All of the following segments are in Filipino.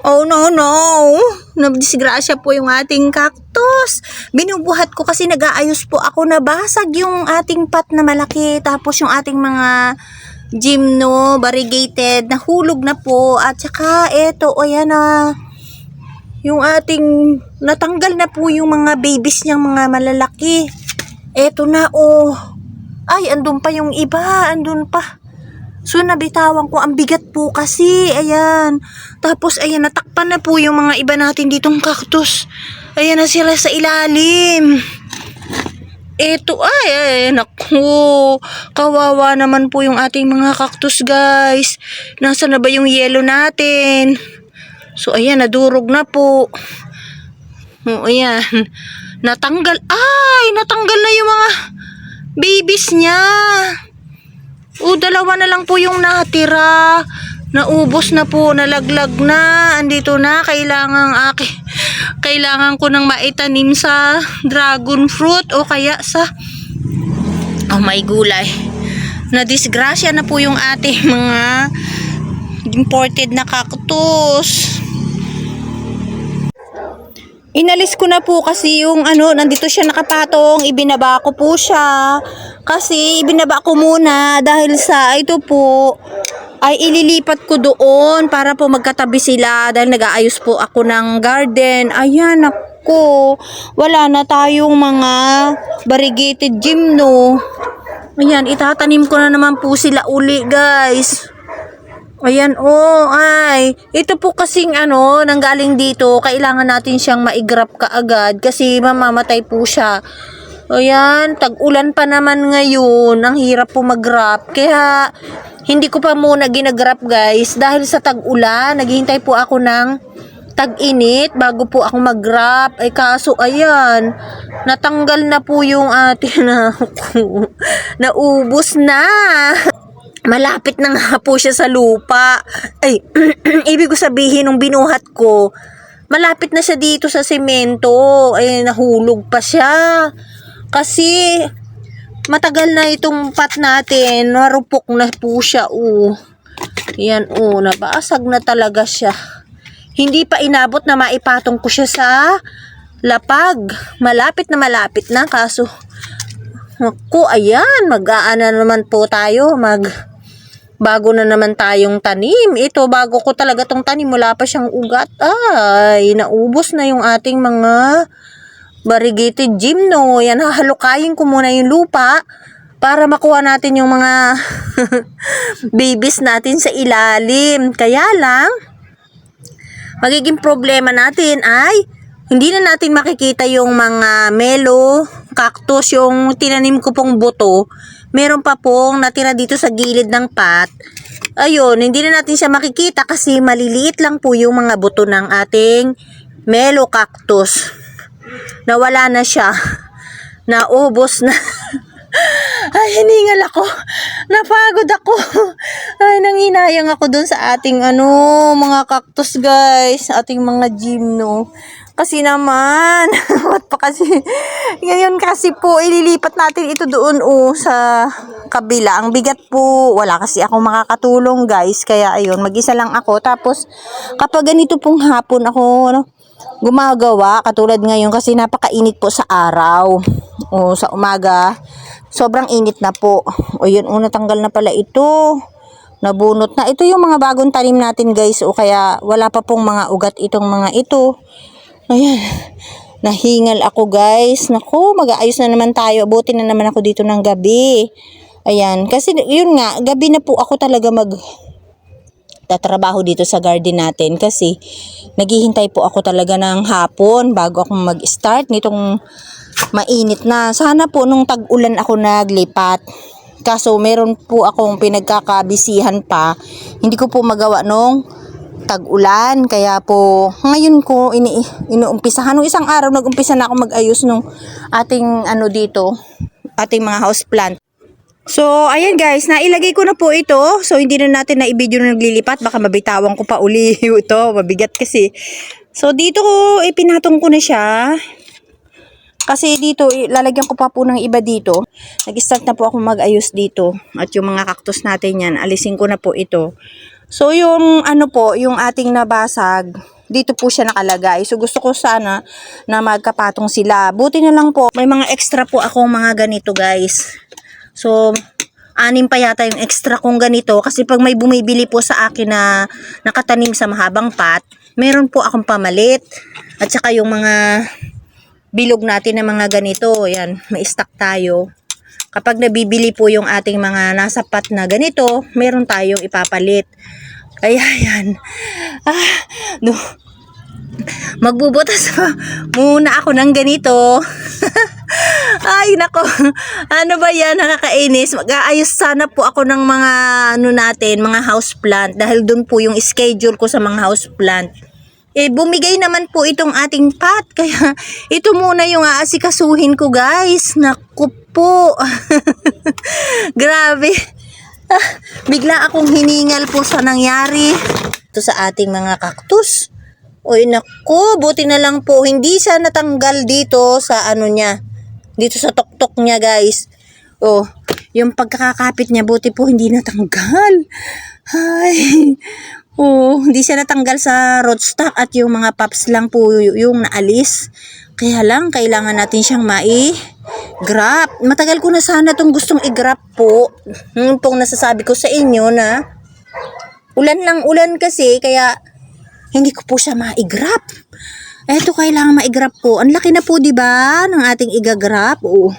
Oh no no, nabdisgrasya po yung ating cactus. Binubuhat ko kasi nag-aayos po ako nabasag yung ating pot na malaki tapos yung ating mga gymno, variegated, nahulog na po at saka eto o yan na yung ating natanggal na po yung mga babies niyang mga malalaki. Eto na oh. Ay, andun pa yung iba, andun pa. So, nabitawan ko. Ang bigat po kasi. Ayan. Tapos, ayan, natakpan na po yung mga iba natin ditong cactus. Ayan na sila sa ilalim. Eto, ay, ay, naku. Kawawa naman po yung ating mga cactus, guys. Nasa na ba yung yellow natin? So, ayan, nadurog na po. Oh, ayan. Natanggal. Ay, natanggal na yung mga babies niya. O, dalawa na lang po yung natira. Naubos na po, nalaglag na. Andito na, kailangan aki. Kailangan ko nang maitanim sa dragon fruit o kaya sa oh my gulay. Na disgrasya na po yung ating mga imported na cactus. Inalis ko na po kasi yung ano, nandito siya nakapatong, ibinaba ko po siya. Kasi ibinaba ko muna dahil sa ito po ay ililipat ko doon para po magkatabi sila dahil nag-aayos po ako ng garden. Ayan ako, wala na tayong mga variegated gymno. Ayan, itatanim ko na naman po sila uli guys. Ayan, oh, ay. Ito po kasing ano, nanggaling dito, kailangan natin siyang maigrap kaagad kasi mamamatay po siya. Ayan, tag-ulan pa naman ngayon. Ang hirap po mag-grab. Kaya, hindi ko pa muna ginagrap guys. Dahil sa tag-ulan, naghihintay po ako ng tag-init bago po ako mag-grap. Ay kaso, ayan, natanggal na po yung atin na naubos na. Malapit na nga po siya sa lupa. Ay, ibig ko sabihin, nung binuhat ko, malapit na siya dito sa semento. Ay, nahulog pa siya. Kasi, matagal na itong pat natin. Narupok na po siya, oh. Yan, oh, nabasag na talaga siya. Hindi pa inabot na maipatong ko siya sa lapag. Malapit na malapit na, kaso, Naku, ayan, mag-aana naman po tayo, mag bago na naman tayong tanim. Ito, bago ko talaga tong tanim, wala pa siyang ugat. Ay, naubos na yung ating mga variegated gymno. Yan, hahalukayin ko muna yung lupa para makuha natin yung mga babies natin sa ilalim. Kaya lang, magiging problema natin ay hindi na natin makikita yung mga melo, cactus, yung tinanim ko pong buto. Meron pa pong natira dito sa gilid ng pat. Ayun, hindi na natin siya makikita kasi maliliit lang po yung mga buto ng ating melo cactus. Nawala na siya. Naubos na. Ay, hiningal ako. Napagod ako. Ay, nanginayang ako dun sa ating ano, mga cactus guys. Ating mga gymno. Kasi naman, what pa kasi, ngayon kasi po, ililipat natin ito doon oh, sa kabila. Ang bigat po, wala kasi ako makakatulong guys. Kaya ayun, mag-isa lang ako. Tapos, kapag ganito pong hapon ako, ano, gumagawa, katulad ngayon kasi napakainit po sa araw. O sa umaga, sobrang init na po. O yun, o natanggal na pala ito. Nabunot na. Ito yung mga bagong tanim natin guys. O kaya wala pa pong mga ugat itong mga ito. Ayan. Nahingal ako guys. Naku, mag-aayos na naman tayo. Abutin na naman ako dito ng gabi. Ayan. Kasi yun nga, gabi na po ako talaga mag tatrabaho dito sa garden natin kasi naghihintay po ako talaga ng hapon bago ako mag-start nitong mainit na. Sana po nung tag-ulan ako naglipat. Kaso meron po akong pinagkakabisihan pa. Hindi ko po magawa nung tag-ulan. Kaya po ngayon ko ini inuumpisahan. Nung isang araw nag-umpisa na ako mag-ayos nung ating ano dito, ating mga house plant. So, ayan guys, nailagay ko na po ito. So, hindi na natin na i-video na naglilipat. Baka mabitawan ko pa uli ito. Mabigat kasi. So, dito ko, ipinatong ko na siya. Kasi dito, lalagyan ko pa po ng iba dito. Nag-start na po ako mag-ayos dito. At yung mga cactus natin yan, alisin ko na po ito. So yung ano po, yung ating nabasag, dito po siya nakalagay. So gusto ko sana na magkapatong sila. Buti na lang po, may mga extra po akong mga ganito guys. So anim pa yata yung extra kong ganito kasi pag may bumibili po sa akin na nakatanim sa mahabang pat, meron po akong pamalit. At saka yung mga bilog natin na mga ganito, yan, may stock tayo. Kapag nabibili po yung ating mga nasa pat na ganito, meron tayong ipapalit. Kaya yan. Ah, no. Magbubutas muna ako ng ganito. Ay, nako. Ano ba yan? Nakakainis. Mag-aayos sana po ako ng mga ano natin, mga house plant dahil doon po yung schedule ko sa mga house plant. Eh, bumigay naman po itong ating pot. Kaya, ito muna yung aasikasuhin ko, guys. Naku po. Grabe. Ah, bigla akong hiningal po sa nangyari. Ito sa ating mga cactus. Uy, naku, buti na lang po. Hindi siya natanggal dito sa ano niya. Dito sa tuktok niya, guys. Oh, yung pagkakakapit niya, buti po hindi natanggal. Ay, oh, hindi siya natanggal sa rootstock at yung mga pups lang po yung naalis. Kaya lang, kailangan natin siyang mai grab. Matagal ko na sana itong gustong i-grab po. Yung pong nasasabi ko sa inyo na ulan lang ulan kasi kaya hindi ko po siya ma-grab. Eto kailangan ma-grab po. Ang laki na po 'di ba ng ating igagrab? Oo.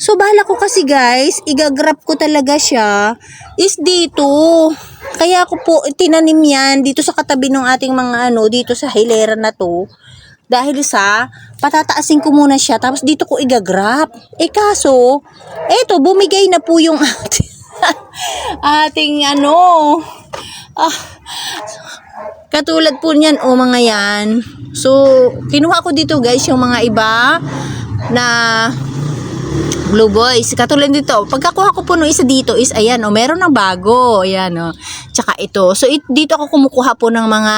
So bala ko kasi guys, igagrab ko talaga siya is dito. Kaya ko po tinanim yan dito sa katabi ng ating mga ano, dito sa hilera na to. Dahil sa, patataasin ko muna siya, tapos dito ko igagrab. Eh kaso, eto, bumigay na po yung ating, ating ano, ah, katulad po niyan, o mga yan. So, kinuha ko dito guys, yung mga iba na Blue Boys. Katulad dito, pagkakuha ko po nung isa dito is, ayan, o, meron ng bago. Ayan, o. Tsaka ito. So, it, dito ako kumukuha po ng mga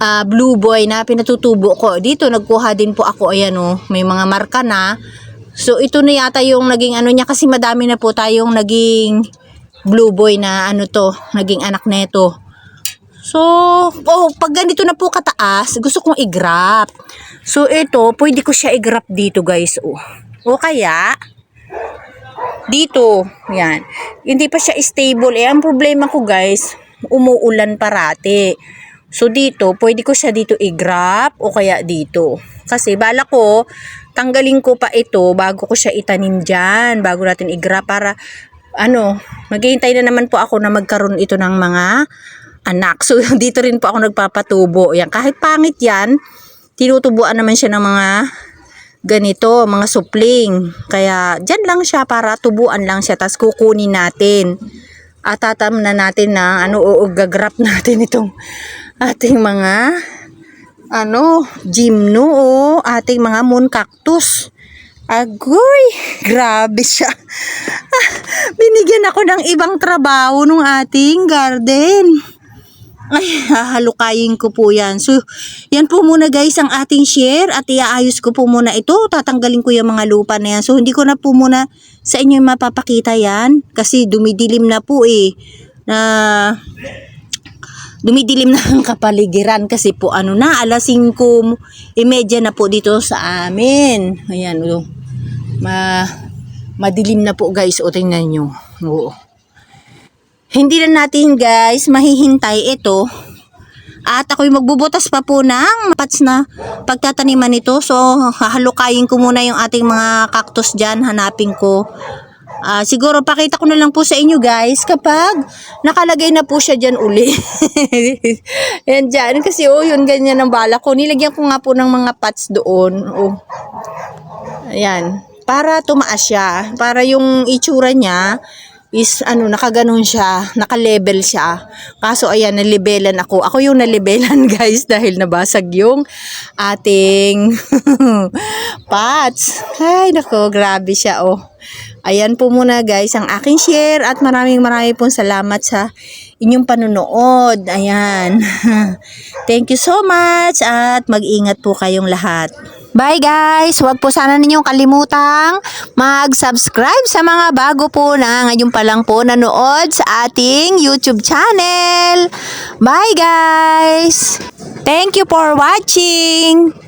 ah, Blue Boy na pinatutubo ko. Dito, nagkuha din po ako, ayan, o. May mga marka na. So, ito na yata yung naging ano niya kasi madami na po tayong naging Blue Boy na ano to, naging anak neto. So, oh, pag ganito na po kataas, gusto kong i-grab. So, ito, pwede ko siya i-grab dito, guys. Oh. O kaya, dito, yan. Hindi pa siya stable. Eh, ang problema ko, guys, umuulan parati. So, dito, pwede ko siya dito i-grab o kaya dito. Kasi, bala ko, tanggalin ko pa ito bago ko siya itanim dyan. Bago natin i-grab para, ano, maghihintay na naman po ako na magkaroon ito ng mga anak. So, dito rin po ako nagpapatubo. Yan, kahit pangit yan, tinutubuan naman siya ng mga ganito, mga supling. Kaya, dyan lang siya para tubuan lang siya. Tapos kukunin natin. At tatam na natin na, ano, o gagrap natin itong ating mga, ano, gymno o ating mga moon cactus. Agoy, grabe siya. Ah, binigyan ako ng ibang trabaho nung ating garden. Ay, hahalukayin ko po yan. So, yan po muna guys ang ating share at iaayos ko po muna ito. Tatanggalin ko yung mga lupa na yan. So, hindi ko na po muna sa inyo mapapakita yan kasi dumidilim na po eh. Na dumidilim na ang kapaligiran kasi po ano na alas 5 imedya na po dito sa amin. Ayan, oh. Ma madilim na po guys. O tingnan nyo. Oo. Hindi na natin guys mahihintay ito. At ako'y magbubutas pa po ng pats na pagtataniman nito. So, hahalukayin ko muna yung ating mga cactus dyan. Hanapin ko. Ah, siguro pakita ko na lang po sa inyo guys kapag nakalagay na po siya dyan uli. Yan dyan. Kasi oh, yun ganyan ang bala ko. Nilagyan ko nga po ng mga pots doon. Oh. Ayan. Para tumaas siya. Para yung itsura niya is ano, nakaganon siya, naka-level siya. Kaso ayan, nalibelan ako. Ako yung nalibelan guys dahil nabasag yung ating pots. Ay, nako, grabe siya oh. Ayan po muna guys ang aking share at maraming maraming pong salamat sa inyong panunood. Ayan. Thank you so much at mag-ingat po kayong lahat. Bye guys! Huwag po sana ninyong kalimutang mag-subscribe sa mga bago po na ngayon pa lang po nanood sa ating YouTube channel. Bye guys! Thank you for watching!